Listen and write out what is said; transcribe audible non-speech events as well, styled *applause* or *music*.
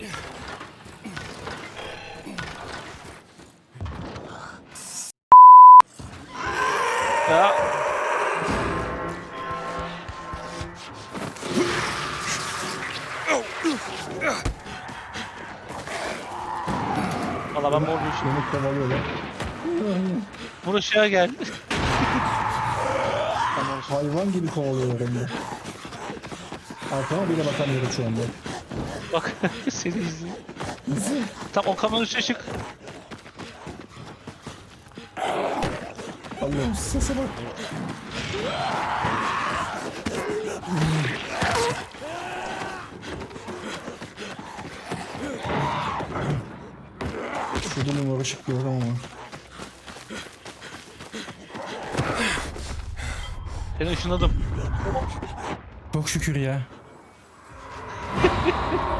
Ya. Valla ben mor bir Beni kovalıyorlar. Buraya gel. tamam. Hayvan gibi kovalıyorlar hem de. Arkama bile bakamıyorum şu anda. Bak *laughs* seni izliyor. Tam o kameranın üstüne çık. Allah'ım sese bak. Şurada numara ışık gördüm ama. Seni ışınladım. Çok şükür ya. *laughs*